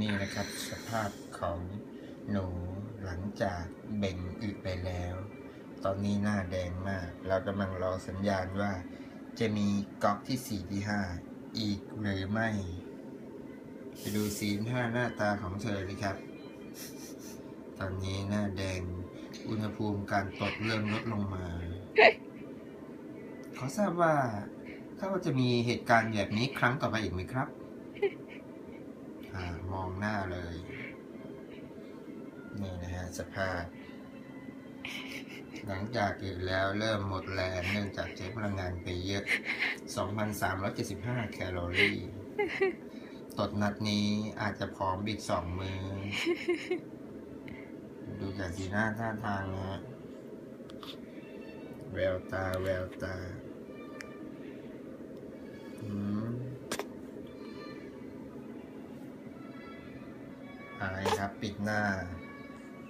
นี่นะครับ สภาพของหนูหลังจากเบ่งอึไปแล้ว ตอนนี้หน้าแดงมาก เรากำลังรอสัญญาณว่า จะมีก๊อกที่สี่ที่ห้าอีกหรือไม่ ไปดูสีหน้าหน้าตาของเธอเลยครับ ตอนนี้หน้าแดงอุณหภูมิการตดเริ่มลดลงมา ขอทราบว่าถ้าว่าจะมีเหตุการณ์แบบนี้ครั้งต่อไปอีกไหมครับ มองหน้าเลย นี่นะฮะสภาพหลังจากกินแล้วเริ่มหมดแรงเนื่องจากใช้พลังงานไปเยอะ 2,375 แคลอรี่ ตดนัดนี้อาจจะผอมอีกสองมือ ดูจากสีหน้าท่าทางนะฮะแววตาแววตา อายครับ ปิดหน้า